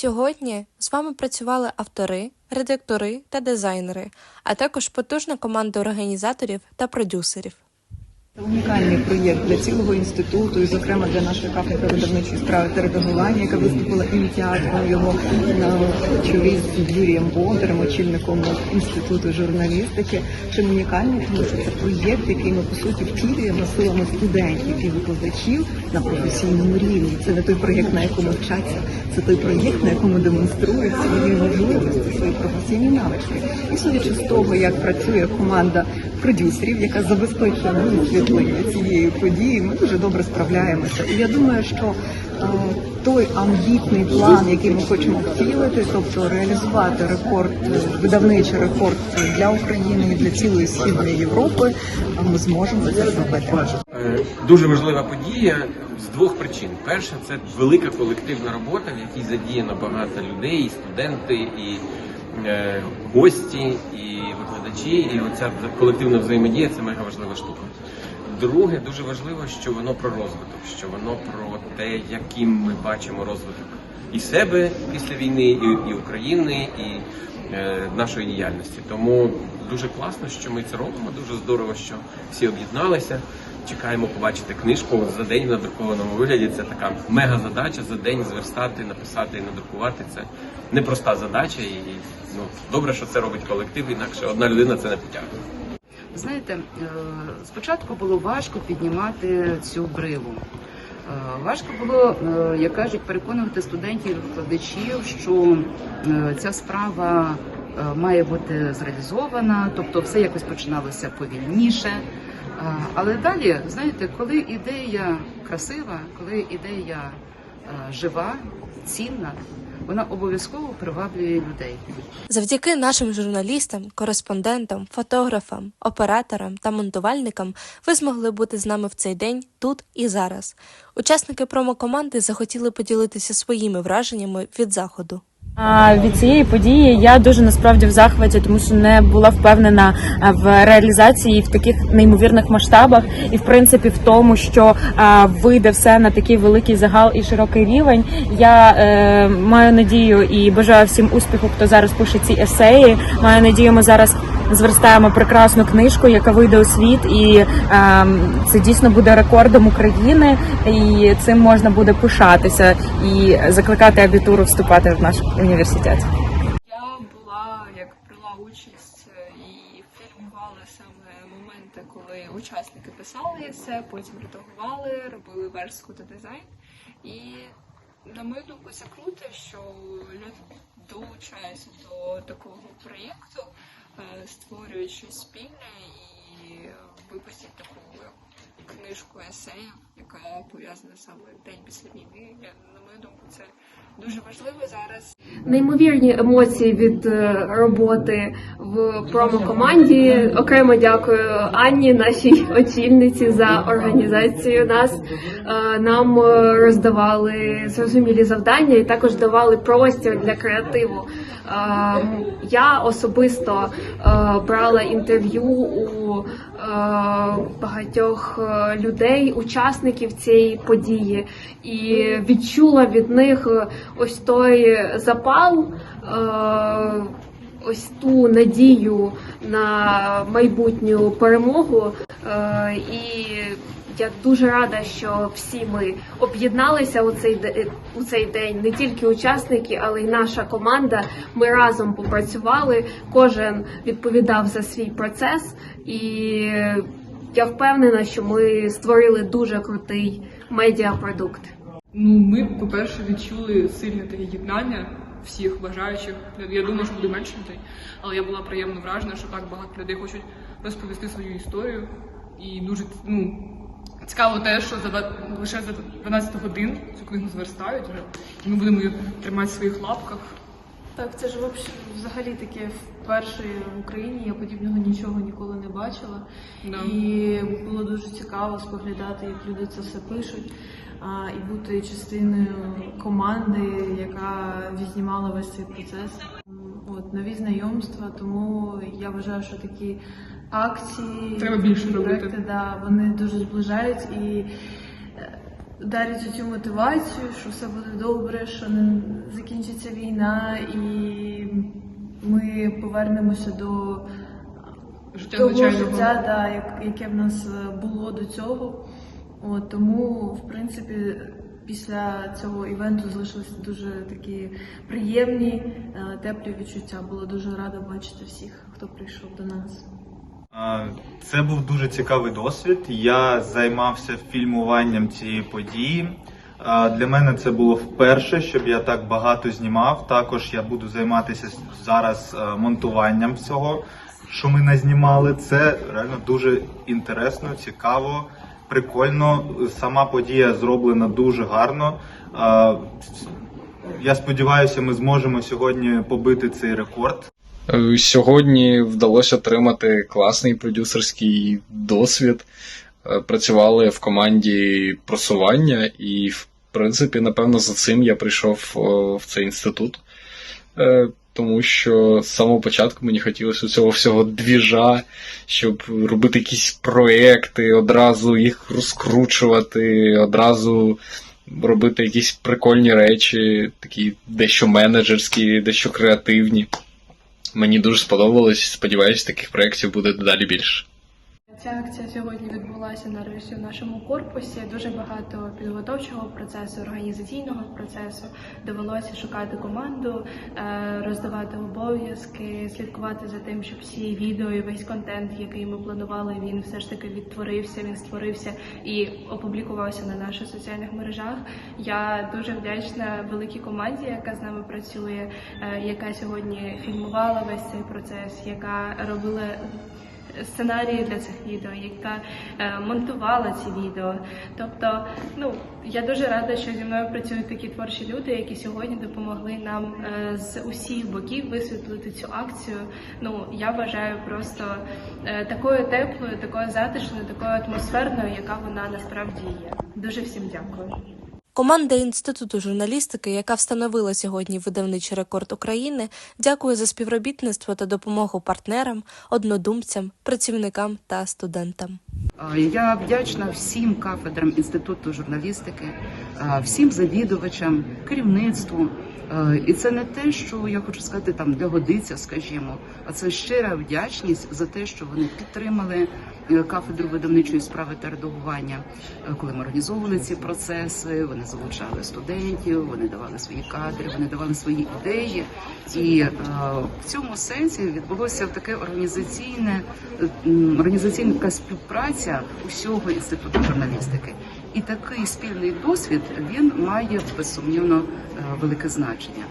Сьогодні з вами працювали автори, редактори та дизайнери, а також потужна команда організаторів та продюсерів. Це унікальний проєкт для цілого інституту, і зокрема для нашої кафедри видавничої справи та редагування, яка виступила ініціатором його на чолі з Юрієм Бондарем, очільником інституту журналістики. Чим унікальний, тому що це проєкт, який ми по суті втілюємо силами студентів і викладачів на професійному рівні. Це не той проєкт, на якому вчаться, це той проєкт, на якому демонструють свої можливості, свої професійні навички. І судячи з того, як працює команда продюсерів, яка забезпечує висвітлення цієї події, ми дуже добре справляємося. І я думаю, що е, той амбітний план, який ми хочемо втілити, тобто реалізувати рекорд, видавничий рекорд для України і для цілої східної Європи, ми зможемо це зробити. Дуже важлива подія з двох причин. Перша це велика колективна робота, в якій задіяно багато людей, і студенти, і е, гості, і викладачі. І оця колективна взаємодія це мега важлива штука. Друге, дуже важливо, що воно про розвиток, що воно про те, яким ми бачимо розвиток і себе після війни, і, і України, і е, нашої діяльності. Тому дуже класно, що ми це робимо. Дуже здорово, що всі об'єдналися. Чекаємо побачити книжку за день в надрукованому вигляді. Це така мега задача за день зверстати, написати і надрукувати. Це непроста задача, і ну добре, що це робить колектив. Інакше одна людина це не потягне. Знаєте, е, спочатку було важко піднімати цю бриву. Е, Важко було, е, як кажуть, переконувати студентів викладачів, що ця справа має бути зреалізована, тобто все якось починалося повільніше. Але далі, знаєте, коли ідея красива, коли ідея е, жива, цінна, вона обов'язково приваблює людей. Завдяки нашим журналістам, кореспондентам, фотографам, операторам та монтувальникам ви змогли бути з нами в цей день тут і зараз. Учасники промокоманди захотіли поділитися своїми враженнями від заходу. Від цієї події я дуже насправді в захваті, тому що не була впевнена е, в реалізації в таких неймовірних масштабах, і в принципі в тому, що вийде все на такий великий загал і широкий рівень. Я е, маю надію і бажаю всім успіху, хто зараз пише ці есеї. Маю надію, ми зараз зверстаємо прекрасну книжку, яка вийде у світ, і е, це дійсно буде рекордом України, і цим можна буде пишатися і закликати абітуру вступати в наш університет. Я була як брала участь е, і фільмувала саме моменти, коли учасники писали все, потім редагували, робили верстку та дизайн. І на мою думку, це круто, що люди долучаються до такого проєкту, створюють щось спільне і випустять таку книжку есеїв, яка пов'язана саме день після війни. Я, на мою думку, це дуже важливо зараз. Неймовірні емоції від е, роботи в промо-команді. Окремо дякую Анні, нашій очільниці, за організацію нас. Е, Нам е, роздавали зрозумілі завдання і також давали простір для креативу. Е, Я особисто брала інтерв'ю у багатьох е, людей, учасників цієї події, і відчула від них е, ось той запал, е, ось ту надію на майбутню перемогу. Е, І я дуже рада, що всі ми об'єдналися у цей у цей день. Не тільки учасники, але й наша команда. Ми разом попрацювали. Кожен відповідав за свій процес, і я впевнена, що ми створили дуже крутий медіапродукт. Ну, ми, по-перше, відчули сильне таке єднання всіх бажаючих. Я думаю, що буде менше людей, але я була приємно вражена, що так багато людей хочуть розповісти свою історію. І дуже ну, цікаво те, що за лише за 12 годин цю книгу зверстають вже, і ми будемо її тримати в своїх лапках. Так, це ж взагалі таке вперше в Україні. Я подібного нічого ніколи не бачила. Да. І було дуже цікаво споглядати, як люди це все пишуть, і бути частиною команди, яка відзнімала весь цей процес. От нові знайомства, тому я вважаю, що такі акції, Треба більше такі робити. проекти, да, вони дуже зближають і. е, дарять цю мотивацію, що все буде добре, що не закінчиться війна, і ми повернемося до Життя того життя, да, як, яке в нас було до цього. От, тому, в принципі, після цього івенту залишилися дуже такі приємні, е, теплі відчуття. Було дуже рада бачити всіх, хто прийшов до нас. Це був дуже цікавий досвід. Я займався фільмуванням цієї події. Для мене це було вперше, щоб я так багато знімав. Також я буду займатися зараз е, монтуванням всього, що ми назнімали. Це реально дуже інтересно, цікаво, прикольно. Сама подія зроблена дуже гарно. Я сподіваюся, ми зможемо сьогодні побити цей рекорд. Е, Сьогодні вдалося отримати класний продюсерський досвід. Е, Працювали в команді просування, і, в принципі, напевно, за цим я прийшов в цей інститут. Тому що з самого початку мені хотілося цього всього двіжа, щоб робити якісь проекти, одразу їх розкручувати, одразу робити якісь прикольні речі, такі дещо менеджерські, дещо креативні. Мені дуже сподобалось. Сподіваюсь, таких проєктів буде дедалі більше. Ця акція сьогодні відбулася нарешті в нашому корпусі. Дуже багато підготовчого процесу, організаційного процесу. Довелося шукати команду, е, роздавати обов'язки, слідкувати за тим, щоб всі відео і весь контент, який ми планували, він все ж таки відтворився, він створився і опублікувався на наших соціальних мережах. Я дуже вдячна великій команді, яка з нами працює, е, яка сьогодні фільмувала весь цей процес, яка робила сценарії для цих відео, яка е, монтувала ці відео. Тобто, ну я дуже рада, що зі мною працюють такі творчі люди, які сьогодні допомогли нам е, з усіх боків висвітлити цю акцію. Ну я вважаю просто е, такою теплою, такою затишною, такою атмосферною, яка вона насправді є. Дуже всім дякую. Команда Інституту журналістики, яка встановила сьогодні видавничий рекорд України, дякує за співробітництво та допомогу партнерам, однодумцям, працівникам та студентам. Я вдячна всім кафедрам інституту журналістики, всім завідувачам, керівництву. І це не те, що я хочу сказати там, де годиться, скажімо, а це щира вдячність за те, що вони підтримали е, кафедру видавничої справи та редагування, Е, коли ми організовували ці процеси. Вони залучали студентів, вони давали свої кадри, вони давали свої ідеї. І е, в цьому сенсі відбулося таке організаційне організаційна співпраця усього інституту журналістики. І такий спільний досвід він має безсумнівно е, велике значення.